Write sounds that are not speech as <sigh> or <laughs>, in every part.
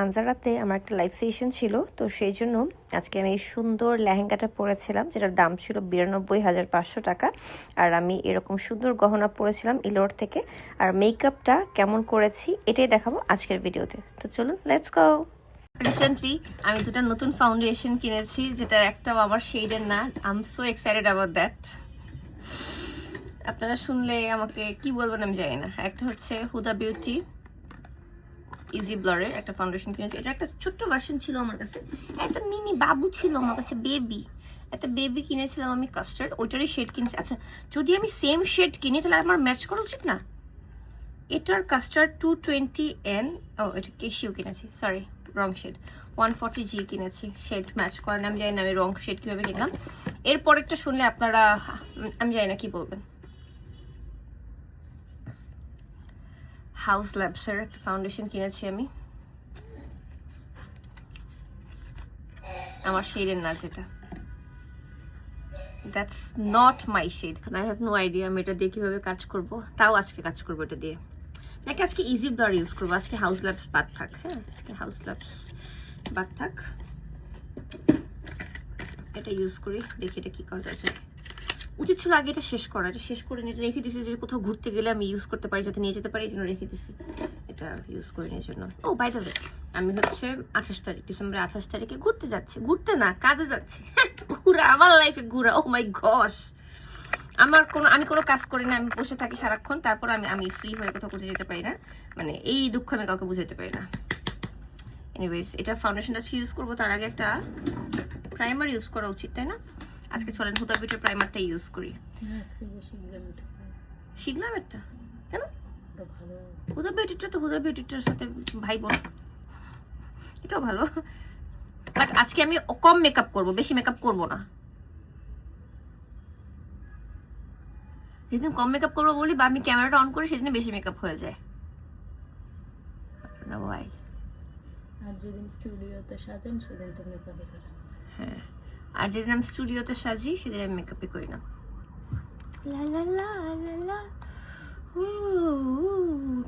আনজারাতে আমার একটা live session ছিল, তো সেই জন্য আজকে আমি এই সুন্দর লেহেঙ্গাটা পরেছিলাম, যেটার দাম ছিল বিরানব্বই হাজার পাঁচশো টাকা। আর আমি এরকম সুন্দর গহনা পরেছিলাম ইলোর থেকে, আর মেকআপটা কেমন করেছি এটাই দেখাবো আজকের ভিডিওতে। তো চলুন লেটস গো রিসেন্টলি আমি দুটো নতুন ফাউন্ডেশন কিনেছি, যেটার একটাও আমার শেডের না। I am so excited about that আপনারা শুনলে আমাকে কি বলবেন আমি জানি না। একটা হচ্ছে হুদা বিউটি ইজি ব্লারের একটা ফাউন্ডেশন কিনেছি। এটা একটা ছোট্ট ভার্সন ছিল আমার কাছে। একটা মিনি বাবু ছিল আমার কাছে বেবি একটা বেবি কিনেছিলাম আমি কাস্টার্ড ওইটারই শেড কিনেছি। আচ্ছা যদি আমি সেম শেড কিনি, তাহলে আমার ম্যাচ করা উচিত না? এটার custard two twenty N O, এটা কেশিও কিনেছি। সরি রং শেড ওয়ান ফর্টি জি কিনেছি। শেড ম্যাচ করেন আমি জানি না আমি রং শেড কীভাবে কিনলাম। এরপর একটা শুনলে আপনারা, আমি জানি না কি বলবেন। হাউস ল্যাবসের একটা ফাউন্ডেশন কিনেছি আমি। আমার শেডের না যেটা। That's not my shade I have no idea আমি এটা দিয়ে কীভাবে কাজ করব। তাও আজকে কাজ করব এটা দিয়ে। নাকি আজকে ইজি ব্লার ইউজ করব। আজকে হাউস ল্যাবস বাদ থাক হ্যাঁ? আজকে হাউস ল্যাবস বাদ থাক। এটা ইউজ করি, দেখি এটা কী করা যায়। উচিত ছিল আগে এটা শেষ করা, এটা শেষ করে নিয়ে রেখে দিছি যে কোথাও ঘুরতে গেলে আমি ইউজ করতে পারি, যাতে নিয়ে যেতে পারি, এই জন্য রেখে দিছি এটা ইউজ করে নিয়ে জন্য। ও বাই দ্য আমি হচ্ছে আঠাশ তারিখ, ডিসেম্বরের আঠাশ তারিখে ঘুরতে যাচ্ছি। ঘুরতে না, কাজে যাচ্ছি। <laughs> ঘুরা, আমার লাইফে ঘুরা ও মাই গস আমার কোনো, আমি কোনো কাজ করি না, আমি বসে থাকি সারাক্ষণ, তারপর আমি আমি ফ্রি হয়ে কোথাও কোথাও যেতে পারি না। মানে এই দুঃখ আমি কাউকে বুঝাতে পারি না। এনিওয়েজ এটা ফাউন্ডেশনটা ইউজ করব, তার আগে একটা প্রাইমার ইউজ করা উচিত, তাই না? আজকে চলেন হুদা বিউটির প্রাইমারটা ইউজ করি। শিখলাম একটা কেন? হুদা বিউটিটা তো হুদা বিউটিটার সাথে ভাই বোন এটাও ভালো। বাট আজকে আমি কম মেকআপ করব বেশি মেকআপ করব না। যেদিন কম মেকআপ করব বলি বা আমি ক্যামেরাটা অন করি সেদিন বেশি মেকআপ হয়ে যায়। না ভাই আর যেদিন স্টুডিওতে সাজেন সেদিন তো মেকআপে করেন হ্যাঁ। আর যেদিন আমি স্টুডিওতে সাজি সেদিন আমি মেকআপই করি না। লা লা লা লা লা।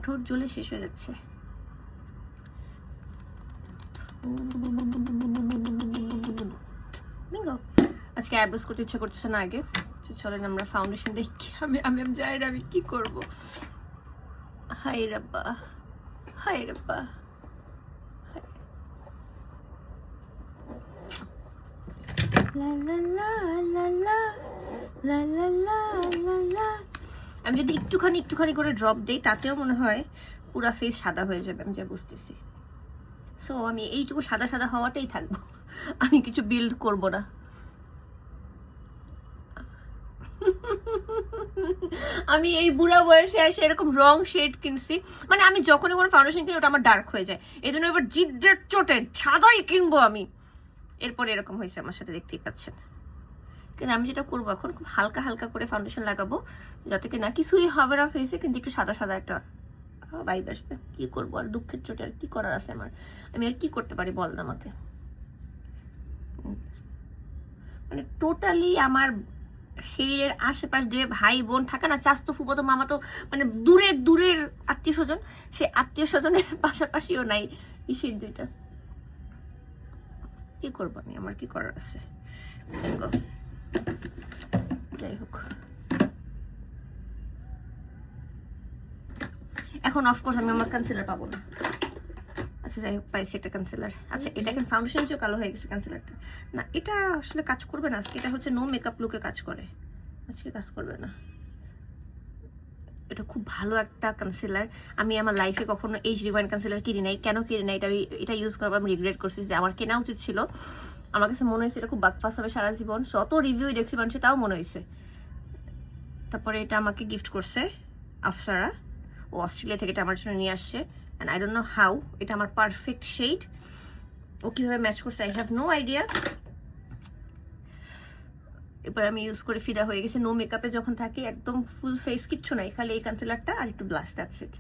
ঠোঁট জ্বলে শেষ হয়ে যাচ্ছে। আজকে আইব্রোস করতে ইচ্ছা করতেছে না আগে। চলেন আমরা ফাউন্ডেশন দেখি। আমি আমি না আমি কি করব। হাই রাব্বা হাই রাব্বা। আমি যদি একটুখানি একটুখানি করে ড্রপ দেই, তাতেও মনে হয় পুরা ফেস সাদা হয়ে যাবে, আমি যা বুঝতেছি। সো আমি এইটুকু সাদা সাদা হওয়াটাই থাকব। আমি কিছু বিল্ড করব না। আমি এই বুড়া বয়সে এসে এরকম রং শেড কিনছি। মানে আমি যখনই কোনো ফাউন্ডেশন কিনি, ওটা আমার ডার্ক হয়ে যায়। এই জন্য এবার জিদ্দের চোটে সাদাই কিনবো আমি। এরপরে এরকম হয়েছে আমার সাথে, দেখতেই পাচ্ছেন। কিন্তু আমি যেটা করব এখন, খুব হালকা হালকা করে ফাউন্ডেশন লাগাবো, যাতে কি না কিছুই হবে না ফেসে কিন্তু একটু সাদা সাদা একটা বাইব আসবে। কি করব? আর দুঃখের চোটে আর কি করার আছে আমার? আমি আর কি করতে পারি বল না আমাকে? মানে টোটালি আমার শরীরের আশেপাশ দিয়ে ভাই বোন থাকে না, চাস্তো ফুবতো মামা তো মানে দূরের দূরের আত্মীয় স্বজন, সে আত্মীয় স্বজনের পাশাপাশিও নাই ইসির দুইটা। কি করব আমি? আমার কি করার আছে। যাই হোক। এখন অফকোর্স আমি আমার কনসিলার পাবো না। আচ্ছা যাই হোক পাইছি একটা কনসিলার আচ্ছা এটা এখন ফাউন্ডেশন চেয়েও কালো হয়ে গেছে কনসিলারটা না এটা আসলে কাজ করবে না। আজকে এটা হচ্ছে নো মেকআপ লুকে কাজ করে। আজকে কাজ করবে না। এটা খুব ভালো একটা কনসিলার আমি আমার লাইফে কখনো এইচ রিওয়াইন কনসিলার কিনি নাই। কেন কিনি নাই? এটা এটা ইউজ করার পর আমি রিগ্রেট করছি যে আমার কেনা উচিত ছিল। আমার কাছে মনে হয়েছে এটা খুব বাকফাস হবে সারা জীবন। শত রিভিউ দেখছি মানুষের, তাও মনে হয়েছে। তারপরে এটা আমাকে গিফট করছে আফসারা। ও অস্ট্রেলিয়া থেকে এটা আমার জন্য নিয়ে আসছে। And I don't know how এটা আমার পারফেক্ট শেড ও কীভাবে ম্যাচ করছে আই হ্যাভ নো আইডিয়া এবার আমি ইউজ করে ফিদা হয়ে গেছে। নো মেকআপে যখন থাকি, একদম ফুল ফেস কিচ্ছু নাই, খালি এই কনসিলারটা আর একটু ব্লাশ দ্যাটস ইট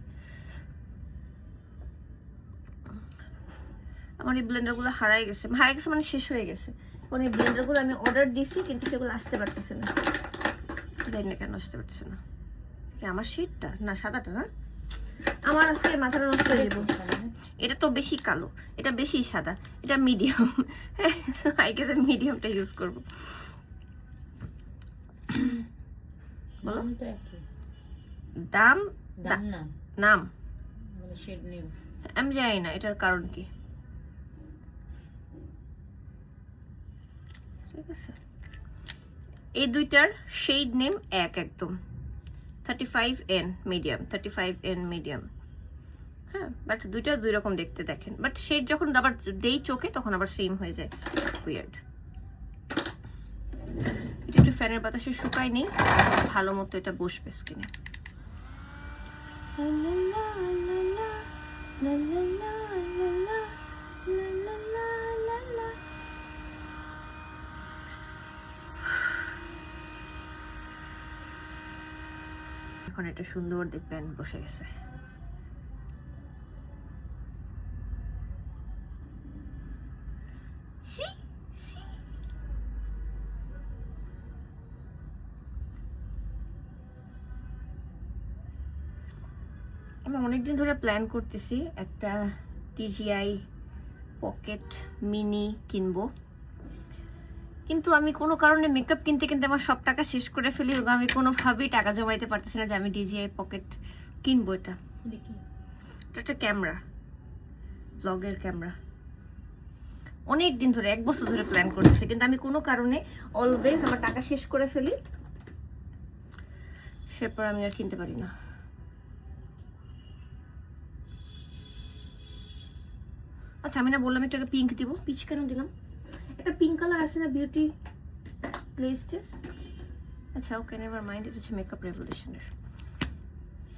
আমার এই ব্লেন্ডারগুলো হারাই গেছে। হারাই গেছে মানে শেষ হয়ে গেছে। কারণ এই ব্লেন্ডারগুলো আমি অর্ডার দিছি, কিন্তু সেগুলো আসতে পারতেছে না। জানি না কেন আসতে পারতেছে না। আমার শীটটা না, সাদাটা না? আমার আজকে মাথাটা নষ্ট হয়ে যাব। এটা তো বেশি কালো। এটা বেশি সাদা। এটা মিডিয়াম <laughs> হ্যাঁ আই গেস মিডিয়ামটা ইউজ করব। <clears throat> বলো। দাম? দাম না নাম। মানে আমি জানি না এটার কারণ কি? ঠিক আছে। এই দুইটার শেড নেম এক একদম। Thirty five N medium thirty five N medium হ্যাঁ বাট দুইটা দুই রকম দেখতে দেখেন। বাট শেড যখন আবার দেই চোখে তখন আবার সেম হয়ে যায়। উইয়ার্ড এটা একটু ফ্যানের বাতাসে শুকায় নেই ভালো মতো এটা বসবে স্কিনে। এখন এটা সুন্দর দেখবেন বসে গেছে। অনেকদিন ধরে প্ল্যান করতেছি একটা টিজিআই পকেট মিনি কিনবো। কিন্তু আমি কোনো কারণে মেকআপ কিনতে কিনতে আমার সব টাকা শেষ করে ফেলি এবং আমি কোনোভাবেই টাকা জমাইতে পারতেছি না যে আমি ডিজিআই পকেট কিনবো এটা। এটা একটা ক্যামেরা ব্লগের ক্যামেরা অনেক দিন ধরে এক বছর ধরে প্ল্যান করতেছি কিন্তু আমি কোনো কারণে অলওয়েজ আমার টাকা শেষ করে ফেলি সেরপর আমি আর কিনতে পারি না। আচ্ছা আমি না বললাম একটু পিঙ্ক দিব। পিচ কেন দিলাম? একটা পিঙ্ক কালার আছে না বিউটি প্লেসটের আচ্ছা ওকে নেভার মাইন্ড এটা হচ্ছে মেকআপ রেভলিউশনের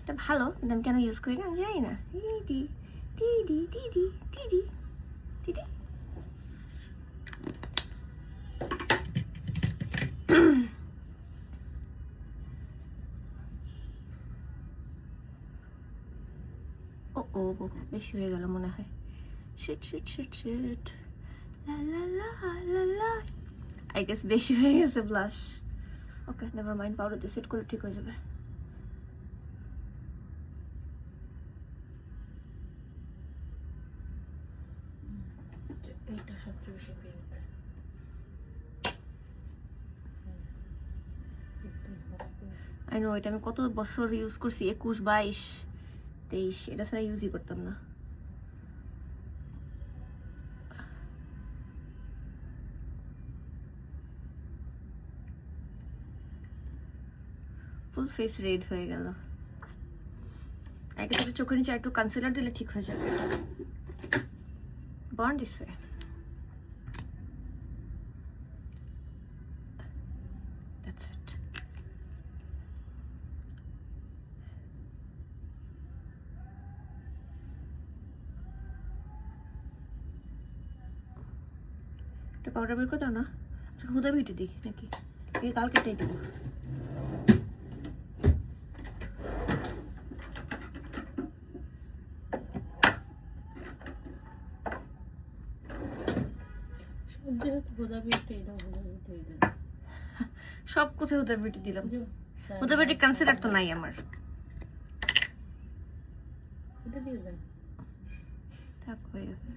এটা ভালো কিন্তু আমি কেন ইউজ করি না? আমি জানি না। দিদি দিদি দিদি দিদি দিদি ও ও, বেশি হয়ে গেল মনে হয়। শিট শিট শিট শিট লা লা লা লা লা আই গেস বেশি হয়ে গেছে blush okay never mind powder দিয়ে সেট করলে ঠিক হয়ে যাবে। এইটা সবচেয়ে বেশি পিঙ্ক আই নো এটা আমি কত বছর ইউজ করছি? একুশ বাইশ তেইশ এটা ছাড়া ইউজই করতাম না। ফুল ফেস রেড হয়ে গেল। একে সাথে চোখের নিচে একটু কনসিলার দিলে ঠিক হয়ে যাবে। বন্ড দিস ওয়ে পাউডার বের করে দাও না। আজকে হুদা বিউটি দিই নাকি? কালকে এটাই দেবো। সব কোথায় হুদা বিউটি দিলাম? হুদা বিউটি কনসিলার তো নাই আমার। থাক হয়ে গেছে।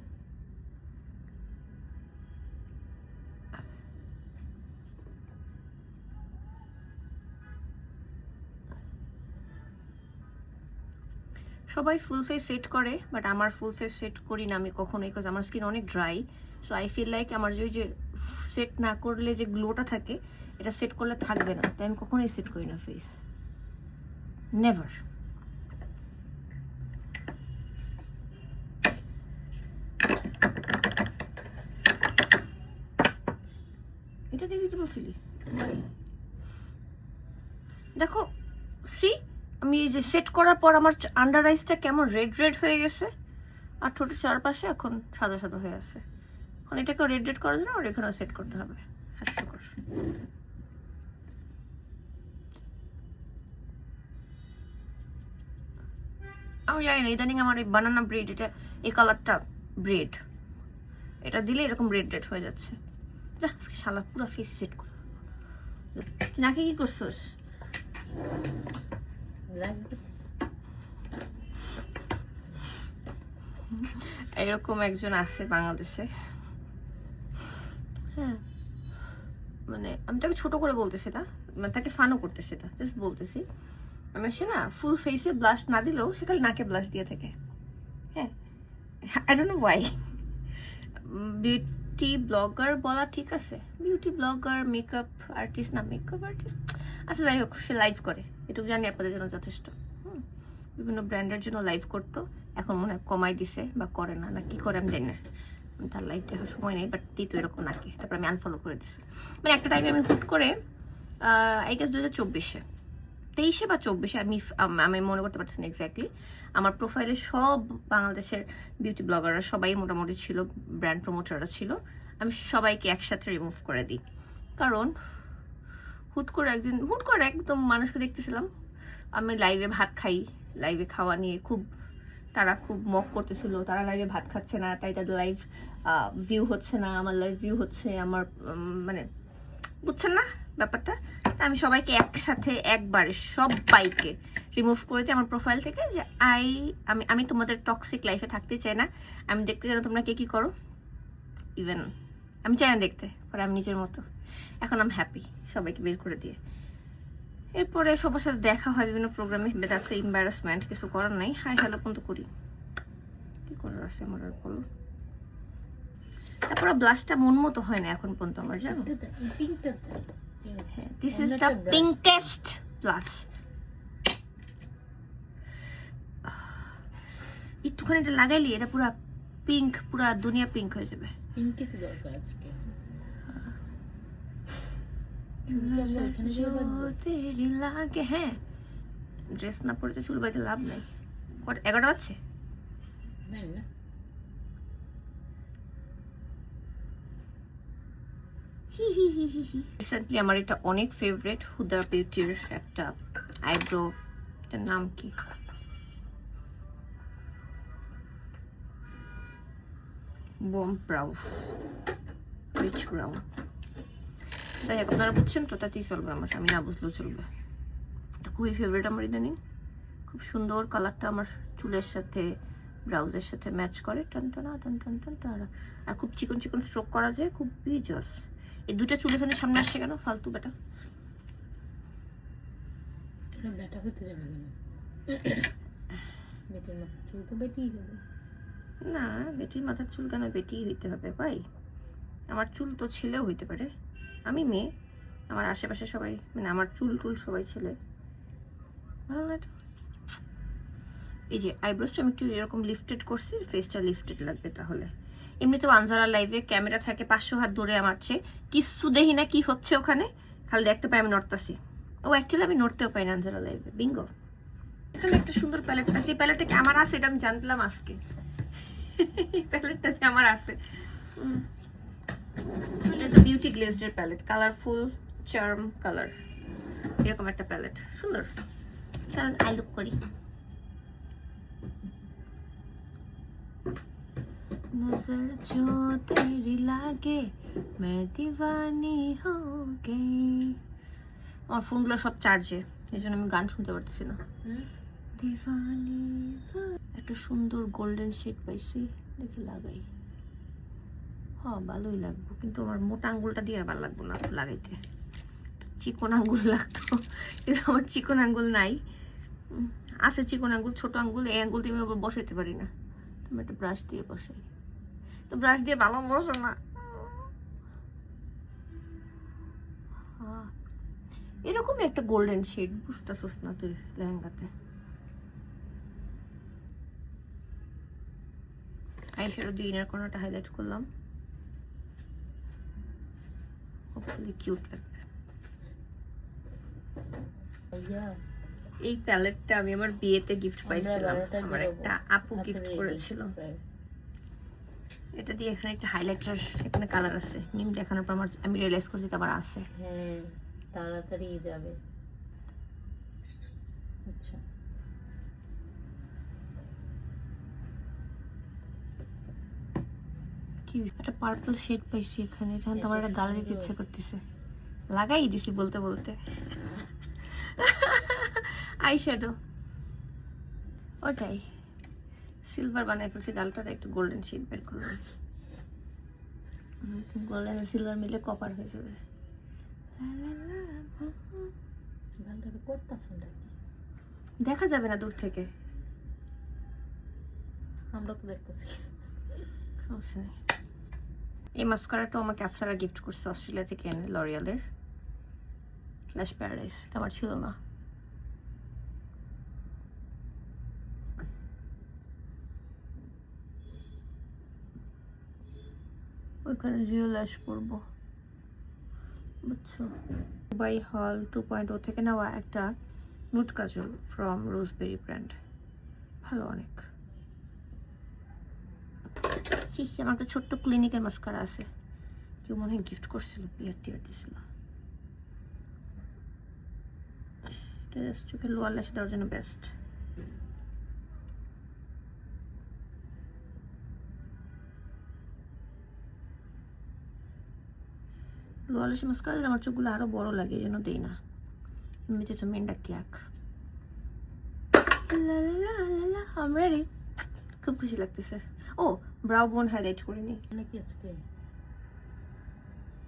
সবাই ফুল ফেস সেট করে বাট আমার ফুল ফেস সেট করি না আমি কখনোই বিকজ আমার স্কিন অনেক dry so I feel like আমার যে যে সেট না করলে যে গ্লোটা থাকে, এটা সেট করলে থাকবে না। তাই আমি কখনোই সেট করি না ফেস নেভার এটা দিয়ে দিতে বলছিলি? দেখো সি আমি এই যে সেট করার পর আমার আন্ডার আইসটা কেমন রেড রেড হয়ে গেছে? আর ঠোঁটের চারপাশে এখন সাদা সাদা হয়ে আছে। এখন এটাকে রেড রেড করার জন্য আমার এখানেও সেট করতে হবে। হাস্যকর আমি জানি না, ইদানিং আমার এই বানানা ব্রেড এটা, এই কালারটা ব্রেড এটা দিলে এরকম রেড রেড হয়ে যাচ্ছে। যা, আজকে শালা পুরো ফেস সেট করে। নাকি কি করছোস? লাগবে এরকম একজন আছে বাংলাদেশে। হ্যাঁ। মানে আমি তাকে ছোট করে বলতেছি না মানে তাকে ফানও করতেছি না জাস্ট বলতেছি। আমি সে না ফুল ফেসে ব্লাশ না দিলেও সে খালি নাকে ব্লাশ দিয়ে থাকে। হ্যাঁ I don't know why beauty blogger বলা ঠিক আছে। বিউটি ব্লগার মেকআপ আর্টিস্ট না মেকআপ আর্টিস্ট আচ্ছা যাই হোক, সে লাইভ করে। এটুকু জানি আপনাদের জন্য যথেষ্ট। বিভিন্ন ব্র্যান্ডের জন্য লাইভ করতো। এখন মনে হয় কমাই দিছে বা করে না না কি করে আমি জানি না। তার লাইভ দেখার সময় নেই বাট দিত এরকম নাকি তারপর আমি আনফলো করে দিছি। মানে একটা টাইমে আমি হুট করে আই গেস দু হাজার চব্বিশে, তেইশে বা চব্বিশে, আমি আমি মনে করতে পারছি না এক্স্যাক্টলি আমার প্রোফাইলে সব বাংলাদেশের বিউটি ব্লগাররা সবাই মোটামুটি ছিল ব্র্যান্ড প্রমোটাররা ছিল। আমি সবাইকে একসাথে রিমুভ করে দিই। কারণ হুট করে একদিন, হুট করে একদম মানুষকে দেখতেছিলাম। আমি লাইভে ভাত খাই। লাইভে খাওয়া নিয়ে খুব, তারা খুব মক করতেছিল। তারা লাইভে ভাত খাচ্ছে না, তাই তাদের লাইভ ভিউ হচ্ছে না, আমার লাইভ ভিউ হচ্ছে, আমার মানে বুঝছেন না ব্যাপারটা? তা আমি সবাইকে একসাথে, একবারে সবাইকে রিমুভ করে দিই আমার প্রোফাইল থেকে যে, আই, আমি আমি তোমাদের টক্সিক লাইফে থাকতে চাই না। আমি দেখতে চাই না তোমরা কে কী করো। ইভেন আমি চাই না দেখতে, পরে আমি নিজের মতো। এখন আমি হ্যাপি সবাইকে বের করে দিয়ে। এরপরে সবার সাথে দেখা হয় বিভিন্ন প্রোগ্রামে দ্যাটস এম্বারাসমেন্ট কিছু করার নাই। হাই হ্যালো পর্যন্ত করি। কি করার আছে আমার আর বলো? তারপরে ব্লাশটা মন মতো হয় না এখন পর্যন্ত আমার, জানো? This is the pinkest blush একটুখানি এটা লাগাইলি, এটা পুরা পিঙ্ক পুরা দুনিয়া পিঙ্ক হয়ে যাবে। পিঙ্কিতে দরকার আজকে। হ্যাঁ ড্রেস না চুল লাভ নাই। এগারোটা আছে আমার এটা অনেক ফেভারেট হুদার বিউটির একটা আইব্রো এটার নাম কি? বোম ব্রাউজ রিচ ব্রাউন যাই হোক, আপনারা বুঝছেন তো তাতেই চলবে আমার, আমি না বুঝলেও চলবে। এটা খুবই ফেভারিট আমার ইদানিং। খুব সুন্দর কালারটা আমার চুলের সাথে ব্রাউজের সাথে ম্যাচ করে। টান, টানা, টান টান টান, টানা আর খুব চিকন চিকন স্ট্রোক করা যায় খুবই জস এই দুইটা চুল এখানে সামনে আসছে কেন? ফালতু বেটা ব্যাটা হতে যাবে কেন? <coughs> চুল তো বেটেই হবে না, বেটির মাথার চুল কেন বেটিই হইতে হবে ভাই? আমার চুল তো ছেলেও হইতে পারে। আমি মেয়ে, আমার আশেপাশে সবাই মানে আমার চুল টুল সবাই ছেলে। ভালো না? এই যে আইব্রোসটা আমি একটু এরকম লিফটেড করছি ফেসটা লিফটেড লাগবে তাহলে। এমনিতেও আনজারা লাইভে ক্যামেরা থাকে, পাঁচশো হাত দূরে আমার চেয়ে কিচ্ছু দেখি না কি হচ্ছে ওখানে, খালি দেখতে পাই আমি নড়তাছি। ও অ্যাকচুয়ালি আমি নড়তেও পাই না আনজারা লাইভে বিঙ্গো এখানে একটা সুন্দর প্যালেট আছে এই প্যালেটটা কি আমার আছে এটা আমি জানতাম আজকে। <laughs> প্যালেটটা যে আমার আছে উম। এটা একটা বিউটি গ্লেজডের প্যালেট কালারফুল চার্ম কালার এরকম একটা প্যালেট সুন্দর চল আই লুক করি नजर जो तेरी लागे मैं दीवानी हो गई আমার ফোনগুলো সব চার্জে এই জন্য আমি গান শুনতে পারতেছি না হুম দিওয়ানি একটা সুন্দর গোল্ডেন শেড পাইছি, দেখি লাগাই। হ্যাঁ ভালোই লাগবে, কিন্তু আমার মোটা আঙ্গুলটা দিয়ে ভালো লাগবে না লাগাইতে। চিকন আঙ্গুল লাগতো, কিন্তু আমার চিকন আঙ্গুল নাই। আছে চিকন আঙ্গুল, ছোট আঙ্গুল, এই আঙ্গুল দিয়ে আমি আবার বসাইতে পারি না। তুমি একটা ব্রাশ দিয়ে বসাই। তো ব্রাশ দিয়ে ভালো বসো না। হ্যাঁ এরকমই একটা গোল্ডেন শেড বুঝতেছিস না তুই লেহেঙ্গাতে। আইশ্যাডো দিয়ে ইনার কর্নারটা হাইলাইট করলাম। হোপফুলি কিউট লাগবে। এই প্যালেটটা আমি আমার বিয়েতে গিফট পাইছিলাম। আমার একটা আপু আপু গিফট করেছিল। এটা দিয়ে এখানে একটা হাইলাইটার এখানে কালার আছে। নিম দেখানোর পর আমার আমি রিয়েলাইজ করছি আবার আছে। হ্যাঁ তাড়াতাড়ি যাবে। আচ্ছা। কি একটা পার্পল শেড পাইছি এখানে এটা এত আমার একটা গালে দিতে। ইচ্ছে করতেছে। লাগাই দিছি বলতে বলতে। আই শ্যাডো ওটাই। সিলভার বানাই ফেলছি গালটাতে একটু গোল্ডেন শেড বের করলাম। গোল্ডেন আর সিলভার মিলে কপার হয়ে যাবে। দেখা যাবে না দূর থেকে। আমরা তো দেখতেছি। সমস্যা নেই। এই মাস্কারাটা আমাকে আফসারা গিফট করছে অস্ট্রেলিয়া থেকে এনে লরিয়ালের ফ্ল্যাশ প্যারাডাইস আমার ছিল না। ওইখানে জিও ল্যাশ পরবো। বুঝছ? দুবাই হল টু পয়েন্ট ও থেকে নেওয়া একটা nude kajal from Roseberry brand ভালো অনেক। হি, আমার একটা ছোট্ট ক্লিনিকের মাস্কারা আছে কেউ মনে হয় গিফট করছিল বিয়ার টিয়ার দিছিল চোখে লোয়ার লাসে দেওয়ার জন্য বেস্ট লোয়ার লাসে মাস্কারা আমার চোখগুলো আরও বড় লাগে এই জন্য দেই না এমনিতে তো মেনটা ক্যাক I'm ready. খুব খুশি লাগতেছে ও ব্রাউ বোন হাইলাইট করে নি। নাকি আজকে।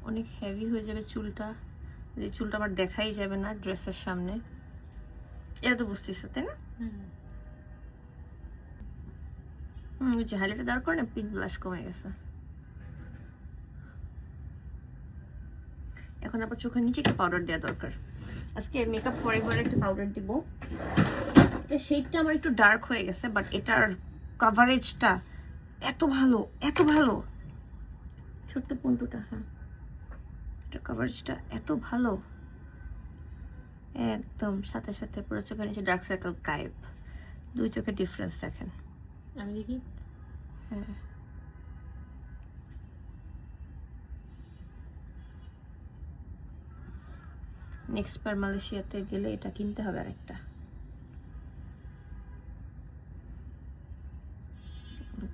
অনেক হেভি হয়ে যাবে চুলটা। যে চুলটা আবার দেখাই যাবে না ড্রেসের সামনে। এটা তো বুঝতেছ তাই না? হুম। হুম ওই যে হাইলাইটে দেওয়ার কারণে পিঙ্ক ব্লাশ কমে গেছে। এখন আবার চোখের নিচে একটু পাউডার দেওয়া দরকার। আজকে মেকআপ পরে পরে একটু পাউডার দিব। এটা শেডটা আমার একটু ডার্ক হয়ে গেছে বাট এটার কভারেজটা এত ভালো এত ভালো। ছোট্ট পন্টুটা হ্যাঁ। এটার কভারেজটা এত ভালো। একদম সাথে সাথে পুরো চোখের নিচে ডার্ক সার্কেল গায়েব দুই চোখের ডিফারেন্স দেখেন। আমি দেখি? হ্যাঁ। নেক্সট বার মালয়েশিয়াতে গেলে এটা কিনতে হবে আরেকটা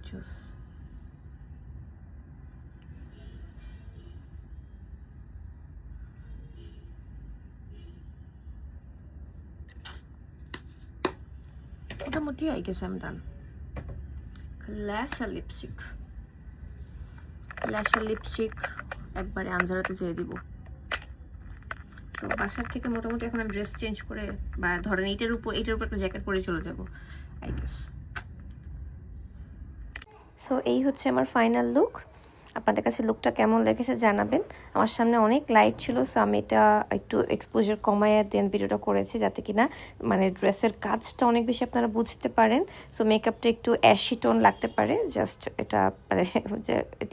জুস মোটামুটি আই গেছে আমি ডান ল্যাশ আর লিপস্টিক ল্যাশ আর লিপস্টিক একবারে আনজারাতে যেয়ে দিব। তো বাসার থেকে মোটামুটি এখন আমি ড্রেস চেঞ্জ করে বা ধরেন এইটার উপর এইটার উপর একটা জ্যাকেট পরে চলে যাব আই গেস সো এই হচ্ছে আমার ফাইনাল লুক আপনাদের কাছে লুকটা কেমন লেগেছে জানাবেন। আমার সামনে অনেক লাইট ছিল সো আমি এটা একটু এক্সপোজার কমায় দেন ভিডিওটা করেছি যাতে কিনা মানে ড্রেসের কাজটা অনেক বেশি আপনারা বুঝতে পারেন। সো মেকআপটা একটু অ্যাশি টোন লাগতে পারে জাস্ট এটা মানে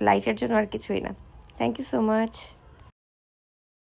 লাইটের জন্য আর কিছুই না। Thank you so much